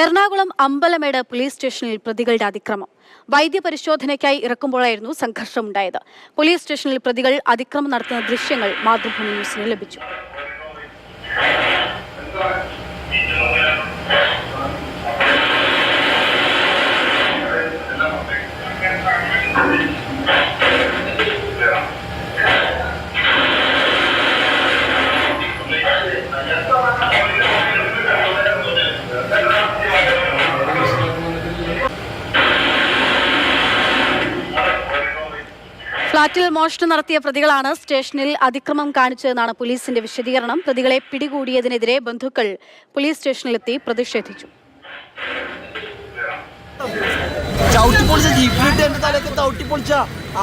Ernakulam Ambalamedu police സ്റ്റേഷനിൽ പ്രതികളുടെ അതിക്രമം. വൈദ്യപരിശോധനയ്ക്കായി ഇറക്കുമ്പോഴായിരുന്നു സംഘർഷമുണ്ടായത്. പോലീസ് സ്റ്റേഷനിൽ പ്രതികൾ അതിക്രമം നടത്തുന്ന ദൃശ്യങ്ങൾ മാതൃഭൂമി ന്യൂസിന് ലഭിച്ചു. ഫ്ളാറ്റിൽ മോഷണം നടത്തിയ പ്രതികളാണ് സ്റ്റേഷനിൽ അതിക്രമം കാണിച്ചതെന്നാണ് പോലീസിന്റെ വിശദീകരണം. പ്രതികളെ പിടികൂടിയതിനെതിരെ ബന്ധുക്കൾ പോലീസ് സ്റ്റേഷനിലെത്തി പ്രതിഷേധിച്ചു. ചവിട്ടി പൊളിച്ച ജീപ്പിലിട്ട് എന്റെ തലയൊക്കെ ചവിട്ടി പൊളിച്ച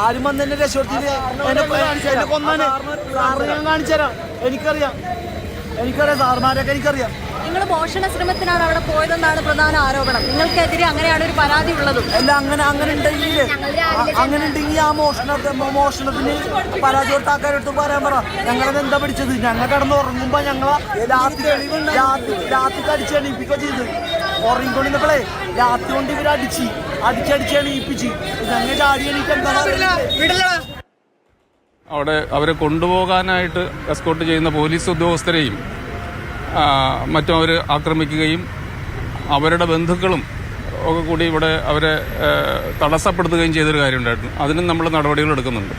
ആരും വന്ന് എന്നെ രക്ഷപ്പെടുത്തിട്ട് എന്നെ എന്നെ സാറിന് ഞാൻ കാണിച്ചുതരാം എനിക്കറിയാം. എനിക്കറിയാം സാറുമാരൊക്കെ എനിക്കറിയാം. നിങ്ങൾ മോഷണ ശ്രമത്തിനാണ് അവിടെ പോയതെന്നാണ് പ്രധാന ആരോപണം. നിങ്ങൾക്കെതിരെ അങ്ങനെയാണ് ഒരു പരാതി ഉള്ളതും. അല്ല അങ്ങനെ അങ്ങനെ ഉണ്ടെങ്കിൽ അങ്ങനെ ഉണ്ടെങ്കിൽ ആ മോഷണ മോഷണത്തിന് പരാതി കൊടുത്ത ആൾക്കാരെടുത്ത് പറയാൻ പറ. ഞങ്ങളത് എന്താ പഠിച്ചത്? ഞങ്ങൾ കിടന്ന് ഉറങ്ങുമ്പോ ഞങ്ങളെ രാത്രി രാത്രി അടിച്ച് എണീപ്പിക്കുക ചെയ്ത് ഉറങ്ങിക്കൊണ്ടിരുന്നപ്പോഴേ രാത്രി കൊണ്ട് ഇവർ അടിച്ച് അടിച്ചടിച്ച് എണീപ്പിച്ച്. ഞങ്ങൾ ചാടി എന്താ അവിടെ അവരെ കൊണ്ടുപോകാനായിട്ട് എസ്കോർട്ട് ചെയ്യുന്ന പോലീസ് ഉദ്യോഗസ്ഥരെയും മറ്റും അവർ ആക്രമിക്കുകയും അവരുടെ ബന്ധുക്കളും ഒക്കെ കൂടി ഇവിടെ അവരെ തടസ്സപ്പെടുത്തുകയും ചെയ്തൊരു കാര്യമുണ്ടായിരുന്നു. അതിനും നമ്മൾ നടപടികൾ എടുക്കുന്നുണ്ട്.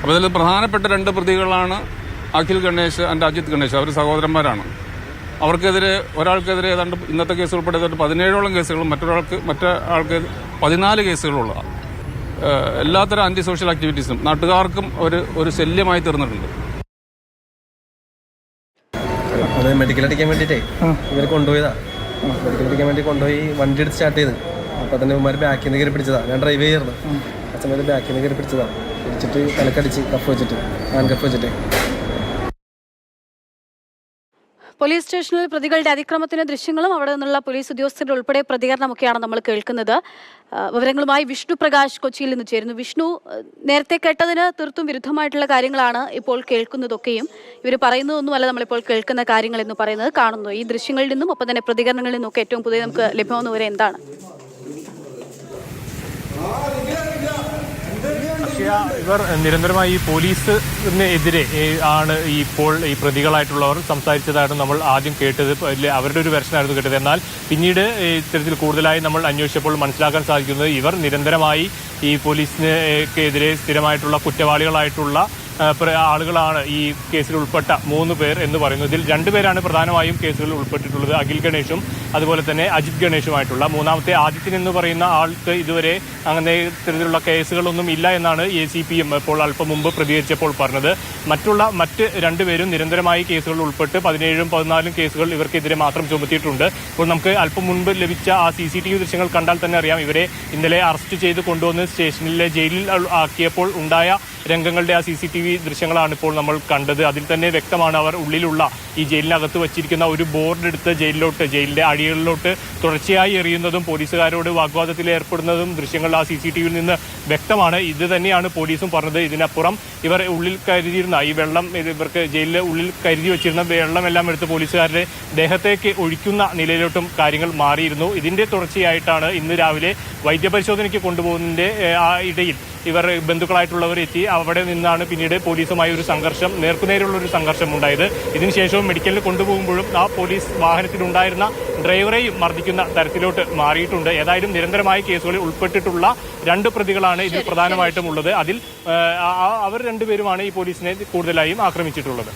അപ്പോൾ ഇതിൽ പ്രധാനപ്പെട്ട രണ്ട് പ്രതികളാണ് അഖിൽ ഗണേശ് ആൻഡ് അജിത് ഗണേശ് അവർ സഹോദരന്മാരാണ്. അവർക്കെതിരെ ഒരാൾക്കെതിരെ ഏതാണ്ട് ഇന്നത്തെ കേസ് ഉൾപ്പെടെ പതിനേഴോളം കേസുകളും മറ്റൊരാൾക്ക് മറ്റേ ആൾക്ക് പതിനാല് കേസുകളുള്ളതാണ് എല്ലാത്തരം ആന്റി സോഷ്യൽ ആക്ടിവിറ്റീസും നാട്ടുകാർക്കും ഒരു ഒരു ശല്യമായി തീർന്നിട്ടുണ്ട്. അത് മെഡിക്കൽ അടിക്കാൻ വേണ്ടിയിട്ടേ. ഇവർ കൊണ്ടുപോയതാ. മെഡിക്കൽ അടിക്കാൻ വേണ്ടി കൊണ്ടുപോയി വണ്ടി എടുത്ത് സ്റ്റാർട്ട് ചെയ്ത്. അപ്പോൾ തന്നെ ഇവന്മാർ ബാക്കിൽ നിന്ന് കയറി പിടിച്ചതാ. ഞാൻ ഡ്രൈവ് ചെയ്യായിരുന്നു. അച്ഛൻ ബാക്കിൽ നിന്ന് കയറി പിടിച്ചതാ. പിടിച്ചിട്ട് തലക്കടിച്ച് കഫ് വെച്ചിട്ട് ഹാൻഡ് കഫ് വെച്ചിട്ട്. പോലീസ് സ്റ്റേഷനിൽ പ്രതികളുടെ അതിക്രമത്തിന്റെ ദൃശ്യങ്ങളും അവിടെ നിന്നുള്ള പോലീസ് ഉദ്യോഗസ്ഥരുടെ ഉൾപ്പെടെ പ്രതികരണമൊക്കെയാണ് നമ്മൾ കേൾക്കുന്നത്. വിവരങ്ങളുമായി വിഷ്ണു പ്രകാശ് കൊച്ചിയിൽ നിന്ന് ചേരുന്നു. വിഷ്ണു നേരത്തെ കേട്ടതിന് തീർത്തും വിരുദ്ധമായിട്ടുള്ള കാര്യങ്ങളാണ് ഇപ്പോൾ കേൾക്കുന്നതൊക്കെയും ഇവർ പറയുന്നതൊന്നുമല്ല നമ്മളിപ്പോൾ കേൾക്കുന്ന കാര്യങ്ങൾ എന്ന് പറയുന്നത് കാണുന്നു. ഈ ദൃശ്യങ്ങളിൽ നിന്നും ഒപ്പം തന്നെ പ്രതികരണങ്ങളിൽ നിന്നും ഒക്കെ ഏറ്റവും പുതിയ നമുക്ക് ലഭ്യമാകുന്നവരെ എന്താണ്? അക്ഷയ ഇവർ നിരന്തരമായി ഈ പോലീസിനെതിരെ ആണ് ഇപ്പോൾ ഈ പ്രതികളായിട്ടുള്ളവർ സംസാരിച്ചതായിട്ട് നമ്മൾ ആദ്യം കേട്ടത്. അവരുടെ ഒരു വെർഷനായിരുന്നു കേട്ടത്. എന്നാൽ പിന്നീട് ഇത്തരത്തിൽ കൂടുതലായി നമ്മൾ അന്വേഷിച്ചപ്പോൾ മനസ്സിലാക്കാൻ സാധിക്കുന്നത് ഇവർ നിരന്തരമായി ഈ പോലീസിന് എതിരെ സ്ഥിരമായിട്ടുള്ള കുറ്റവാളികളായിട്ടുള്ള ആളുകളാണ് ഈ കേസിൽ ഉൾപ്പെട്ട മൂന്ന് പേർ എന്ന് പറയുന്നതിൽ രണ്ടുപേരാണ് പ്രധാനമായും കേസുകളിൽ ഉൾപ്പെട്ടിട്ടുള്ളത്. അഖിൽ ഗണേഷും അതുപോലെ തന്നെ അജിത് ഗണേഷുമായിട്ടുള്ള മൂന്നാമത്തെ ആദിത്യൻ എന്ന് പറയുന്ന ആൾക്ക് ഇതുവരെ അങ്ങനെ ഇത്തരത്തിലുള്ള കേസുകളൊന്നും ഇല്ല എന്നാണ് എ സി പി എം ഇപ്പോൾ അല്പം മുമ്പ് പ്രതികരിച്ചപ്പോൾ പറഞ്ഞത്. മറ്റുള്ള മറ്റ് രണ്ടുപേരും നിരന്തരമായി കേസുകൾ ഉൾപ്പെട്ട് പതിനേഴും പതിനാലും കേസുകൾ ഇവർക്കെതിരെ മാത്രം ചുമത്തിയിട്ടുണ്ട്. ഇപ്പോൾ നമുക്ക് അല്പം മുൻപ് ലഭിച്ച ആ സി സി ടി വി ദൃശ്യങ്ങൾ കണ്ടാൽ തന്നെ അറിയാം. ഇവരെ ഇന്നലെ അറസ്റ്റ് ചെയ്ത് കൊണ്ടുവന്ന് സ്റ്റേഷനിലെ ജയിലിൽ ആക്കിയപ്പോൾ ഉണ്ടായ രംഗങ്ങളുടെ ആ സി സി ടി വി ദൃശ്യങ്ങളാണ് ഇപ്പോൾ നമ്മൾ കണ്ടത്. അതിൽ തന്നെ വ്യക്തമാണ് അവർ ഉള്ളിലുള്ള ഈ ജയിലിനകത്ത് വച്ചിരിക്കുന്ന ഒരു ബോർഡ് എടുത്ത് ജയിലിലോട്ട് ജയിലിന്റെ അടികളിലോട്ട് തുടർച്ചയായി എറിയുന്നതും പോലീസുകാരോട് വാഗ്വാദത്തിൽ ഏർപ്പെടുന്നതും ദൃശ്യങ്ങൾ ആ സി സി ടി വിയിൽ നിന്ന് വ്യക്തമാണ്. ഇത് തന്നെയാണ് പോലീസും പറഞ്ഞത്. ഇതിനപ്പുറം ഇവർ ഉള്ളിൽ കരുതിയിരുന്ന ഈ വെള്ളം ഇവർക്ക് ജയിലിലെ ഉള്ളിൽ കരുതി വെച്ചിരുന്ന വെള്ളമെല്ലാം എടുത്ത് പോലീസുകാരുടെ ദേഹത്തേക്ക് ഒഴിക്കുന്ന നിലയിലോട്ടും കാര്യങ്ങൾ മാറിയിരുന്നു. ഇതിന്റെ തുടർച്ചയായിട്ടാണ് ഇന്ന് രാവിലെ വൈദ്യപരിശോധനയ്ക്ക് കൊണ്ടുപോകുന്നതിന്റെ ഏഹ്, ആ ഇടയിൽ ഇവർ ബന്ധുക്കളായിട്ടുള്ളവർ എത്തി. അവിടെ നിന്നാണ് പിന്നീട് പോലീസുമായി ഒരു സംഘർഷം നേർക്കുനേരെയുള്ള ഒരു സംഘർഷം ഉണ്ടായത്. ഇതിനുശേഷവും മെഡിക്കലിൽ കൊണ്ടുപോകുമ്പോഴും ആ പോലീസ് വാഹനത്തിലുണ്ടായിരുന്ന ഡ്രൈവറെയും മർദ്ദിക്കുന്ന തരത്തിലോട്ട് മാറിയിട്ടുണ്ട്. ഏതായാലും നിരന്തരമായ കേസുകളിൽ ഉൾപ്പെട്ടിട്ടുള്ള രണ്ട് പ്രതികളാണ് ഇതിൽ പ്രധാനമായിട്ടും ഉള്ളത്. അതിൽ അവർ രണ്ടുപേരുമാണ് ഈ പോലീസിനെ കൂടുതലായും ആക്രമിച്ചിട്ടുള്ളത്.